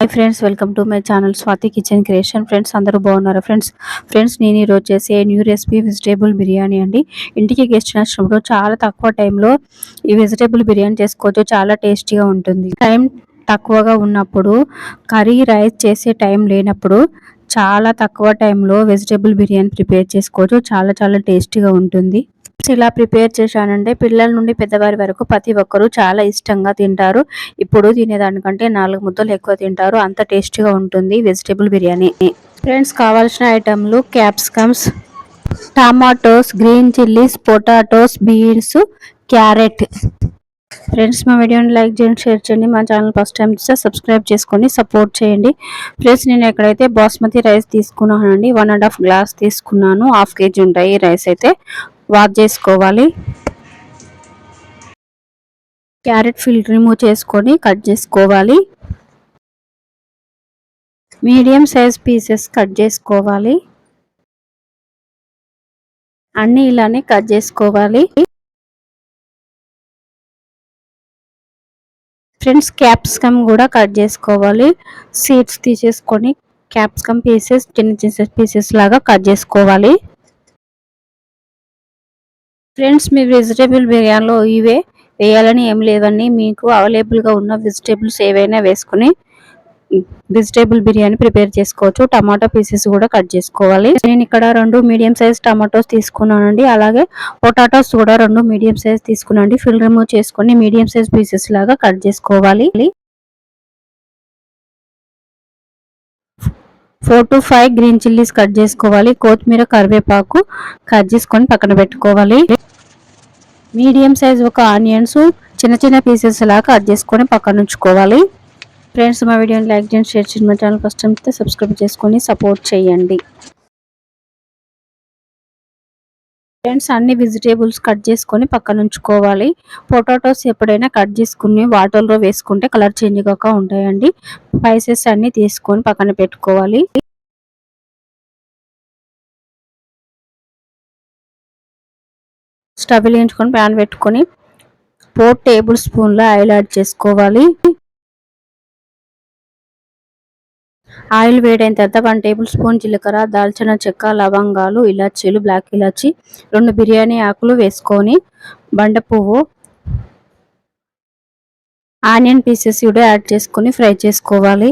Hi friends welcome to my channel Swathi kitchen creation. Friends అందరూ బాగున్నారు? Friends friends నేను ఈరోజు చేసే న్యూ రెసిపీ వెజిటేబుల్ బిర్యానీ అండి. ఇంటికి గెస్ట్ నచ్చినప్పుడు చాలా తక్కువ టైంలో ఈ వెజిటేబుల్ బిర్యానీ చేసుకోవచ్చు. చాలా టేస్టీగా ఉంటుంది. టైం తక్కువగా ఉన్నప్పుడు కర్రీ రైస్ చేసే టైం లేనప్పుడు చాలా తక్కువ టైంలో వెజిటేబుల్ బిర్యానీ ప్రిపేర్ చేసుకోవచ్చు. చాలా చాలా టేస్టీగా ఉంటుంది. ఇలా ప్రిపేర్ చేశానంటే పిల్లల నుండి పెద్దవారి వరకు ప్రతి ఒక్కరూ చాలా ఇష్టంగా తింటారు. ఇప్పుడు తినేదానికంటే నాలుగు ముద్దలు ఎక్కువ తింటారు. అంత టేస్టీగా ఉంటుంది వెజిటేబుల్ బిర్యానీ. ఫ్రెండ్స్ కావాల్సిన ఐటమ్లు capsicums tomatoes green chillies potatoes beans carrot. Friends మా వీడియోని లైక్ చేయండి షేర్ చేయండి. మా ఛానల్ ఫస్ట్ టైం చూస్తే సబ్స్క్రైబ్ చేసుకొని సపోర్ట్ చేయండి. ఫ్రెండ్స్ నేను ఎక్కడైతే బాస్మతి రైస్ తీసుకున్నానండి వన్ అండ్ హాఫ్ గ్లాస్ తీసుకున్నాను. హాఫ్ కేజీ ఉంటాయి రైస్ అయితే. వాష్ చేసుకోవాలి. క్యారెట్ ఫిల్ రిమూవ్ చేసుకొని కట్ చేసుకోవాలి. మీడియం సైజ్ పీసెస్ కట్ చేసుకోవాలి. అన్నీ ఇలానే కట్ చేసుకోవాలి. ఫ్రెండ్స్ క్యాప్సికమ్ కూడా కట్ చేసుకోవాలి. సీడ్స్ తీసేసుకొని క్యాప్సికమ్ పీసెస్ చిన్న చిన్న పీసెస్ లాగా కట్ చేసుకోవాలి. ఫ్రెండ్స్ మీ వెజిటేబుల్ బిర్యానీలో ఇవే వేయాలని ఏం లేదండి. మీకు అవైలబుల్గా ఉన్న వెజిటేబుల్స్ ఏవైనా వేసుకుని వెజిటేబుల్ బిర్యానీ ప్రిపేర్ చేసుకోవచ్చు. టమాటో పీసెస్ కూడా కట్ చేసుకోవాలి. నేను ఇక్కడ రెండు మీడియం సైజ్ టమాటోస్ తీసుకున్నానండి. అలాగే పొటాటోస్ కూడా రెండు మీడియం సైజ్ తీసుకున్నాండి ఫిల్ రిమూవ్ చేసుకుని మీడియం సైజ్ పీసెస్ లాగా కట్ చేసుకోవాలి. Four to five green chillies cut చేసుకోవాలి. కొత్తిమీర కరివేపాకు కట్ చేసుకొని పక్కన పెట్టుకోవాలి. మీడియం సైజ్ ఒక ఆనియన్స్ చిన్న చిన్న పీసెస్ లాగా కట్ చేసుకొని పక్కన ఉంచుకోవాలి. ఫ్రెండ్స్ మా వీడియోని లైక్ చేయండి షేర్ చేయండి. మా ఛానల్ ఫస్ట్ అయితే సబ్స్క్రైబ్ చేసుకొని సపోర్ట్ చేయండి. ఫ్రెండ్స్ అన్ని వెజిటేబుల్స్ కట్ చేసుకొని పక్కన ఉంచుకోవాలి. పొటాటోస్ ఎప్పుడైనా కట్ చేసుకుని వాటర్లో వేసుకుంటే కలర్ చేంజ్ కాక ఉంటాయండి. స్పైసెస్ అన్ని తీసుకొని పక్కన పెట్టుకోవాలి. స్టవ్ వెలిగించుకొని ప్యాన్ పెట్టుకొని ఫోర్ టేబుల్ స్పూన్ల ఆయిల్ యాడ్ చేసుకోవాలి. ఆయిల్ వేడైన తర్వాత వన్ టేబుల్ స్పూన్ జీలకర్ర దాల్చిన చెక్క లవంగాలు ఇలాచీలు బ్లాక్ ఇలాచి రెండు బిర్యానీ ఆకులు వేసుకొని బండ పువ్వు ఆనియన్ పీసెస్ కూడా యాడ్ చేసుకొని ఫ్రై చేసుకోవాలి.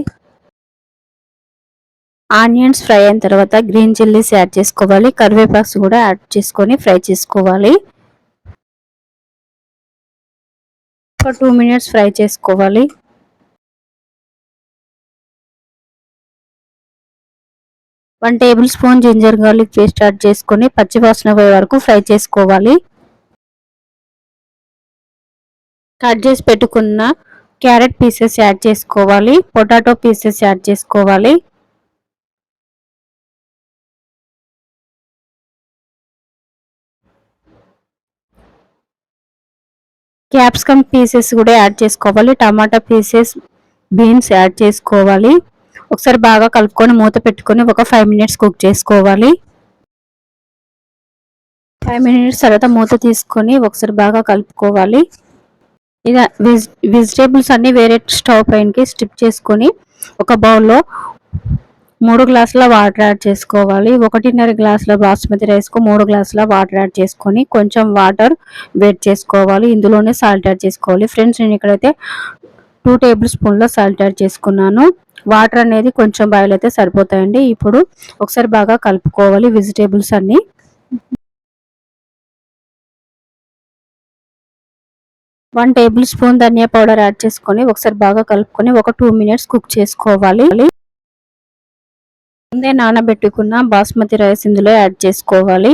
ఆనియన్స్ ఫ్రై అయిన తర్వాత గ్రీన్ చిల్లీస్ యాడ్ చేసుకోవాలి. కరివేపాక్స్ కూడా యాడ్ చేసుకొని ఫ్రై చేసుకోవాలి. ఒక టూ మినిట్స్ ఫ్రై చేసుకోవాలి. One tablespoon ginger garlic paste add చేసుకొని పచ్చివాసన పోయే వరకు ఫ్రై చేసుకోవాలి. కట్ చేసి పెట్టుకున్న క్యారెట్ పీసెస్ యాడ్ చేసుకోవాలి. పొటాటో పీసెస్ యాడ్ చేసుకోవాలి. క్యాప్సికమ్ పీసెస్ కూడా యాడ్ చేసుకోవాలి టమాటా పీసెస్ బీన్స్ యాడ్ చేసుకోవాలి. ఒకసారి బాగా కలుపుకొని మూత పెట్టుకొని ఒక ఫైవ్ మినిట్స్ కుక్ చేసుకోవాలి. ఫైవ్ మినిట్స్ తర్వాత మూత తీసుకొని ఒకసారి బాగా కలుపుకోవాలి. ఇలా వెజ్ వెజిటేబుల్స్ అన్ని వేరే స్టవ్ పైనకి స్టిప్ చేసుకొని ఒక బౌల్లో మూడు గ్లాసుల వాటర్ యాడ్ చేసుకోవాలి. ఒకటిన్నర గ్లాసుల బాస్మతి రైస్కు మూడు గ్లాసుల వాటర్ యాడ్ చేసుకొని కొంచెం వాటర్ వేట్ చేసుకోవాలి. ఇందులోనే సాల్ట్ యాడ్ చేసుకోవాలి. ఫ్రెండ్స్ నేను ఇక్కడైతే టూ టేబుల్ స్పూన్ల సాల్ట్ యాడ్ చేసుకున్నాను. వాటర్ అనేది కొంచెం బాయిల్ అయితే సరిపోతాయండి. ఇప్పుడు ఒకసారి బాగా కలుపుకోవాలి వెజిటేబుల్స్ అన్నీ. వన్ టేబుల్ స్పూన్ ధనియా పౌడర్ యాడ్ చేసుకొని ఒకసారి బాగా కలుపుకొని ఒక టూ మినిట్స్ కుక్ చేసుకోవాలి. ముందే నానబెట్టుకున్న బాస్మతి రైస్ ఇందులో యాడ్ చేసుకోవాలి.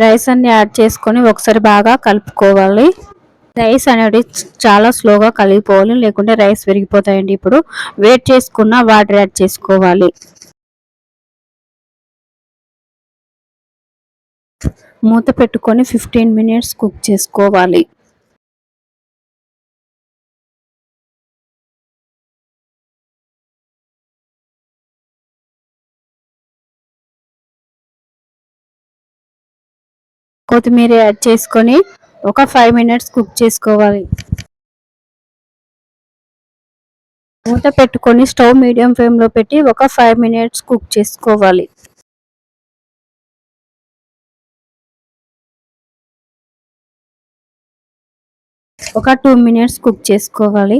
రైస్ అన్ని యాడ్ చేసుకొని ఒకసారి బాగా కలుపుకోవాలి. రైస్ అనేది చాలా స్లోగా కలిగిపోవాలి లేకుంటే రైస్ విరిగిపోతాయండి. ఇప్పుడు వేట్ చేసుకున్న వాటర్ యాడ్ చేసుకోవాలి. మూత పెట్టుకొని ఫిఫ్టీన్ మినిట్స్ కుక్ చేసుకోవాలి. కొత్తిమీర యాడ్ చేసుకొని ఒక ఫైవ్ మినిట్స్ కుక్ చేసుకోవాలి. మూత పెట్టుకొని స్టవ్ మీడియం ఫ్లేమ్లో పెట్టి ఒక ఫైవ్ మినిట్స్ కుక్ చేసుకోవాలి. ఒక టూ మినిట్స్ కుక్ చేసుకోవాలి.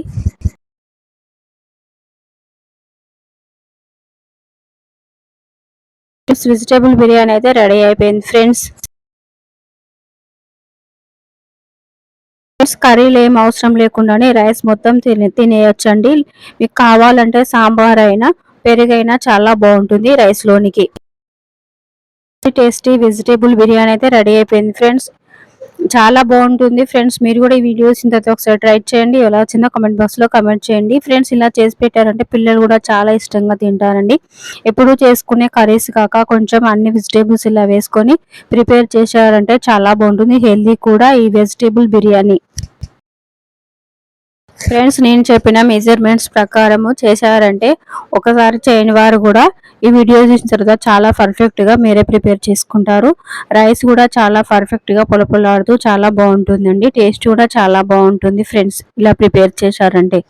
వెజిటేబుల్ బిర్యానీ అయితే రెడీ అయిపోయింది ఫ్రెండ్స్ కర్రీలు ఏం అవసరం లేకుండానే రైస్ మొత్తం తినే తినేయొచ్చండి. మీకు కావాలంటే సాంబార్ అయినా పెరుగైనా చాలా బాగుంటుంది రైస్లోనికి టేస్టీ వెజిటేబుల్ బిర్యానీ అయితే రెడీ అయిపోయింది ఫ్రెండ్స్. చాలా బాగుంటుంది. ఫ్రెండ్స్ మీరు కూడా ఈ వీడియోస్ ఇంత ఒకసారి ట్రై చేయండి. ఎలా వచ్చిందో కమెంట్ బాక్స్లో కమెంట్ చేయండి. ఫ్రెండ్స్ ఇలా చేసి పెట్టారంటే పిల్లలు కూడా చాలా ఇష్టంగా తింటారండి. ఎప్పుడు చేసుకునే కర్రీస్ కాక కొంచెం అన్ని వెజిటేబుల్స్ ఇలా వేసుకొని ప్రిపేర్ చేశారంటే చాలా బాగుంటుంది. హెల్దీ కూడా ఈ వెజిటేబుల్ బిర్యానీ. ఫ్రెండ్స్ నేను చెప్పిన మెజర్మెంట్స్ ప్రకారము చేశారంటే ఒకసారి చేయని వారు కూడా ఈ వీడియో చూసిన తర్వాత చాలా పర్ఫెక్ట్గా మీరే ప్రిపేర్ చేసుకుంటారు. రైస్ కూడా చాలా పర్ఫెక్ట్గా పొలపొలాడుతూ చాలా బాగుంటుందండి. టేస్ట్ కూడా చాలా బాగుంటుంది ఫ్రెండ్స్ ఇలా ప్రిపేర్ చేశారంటే.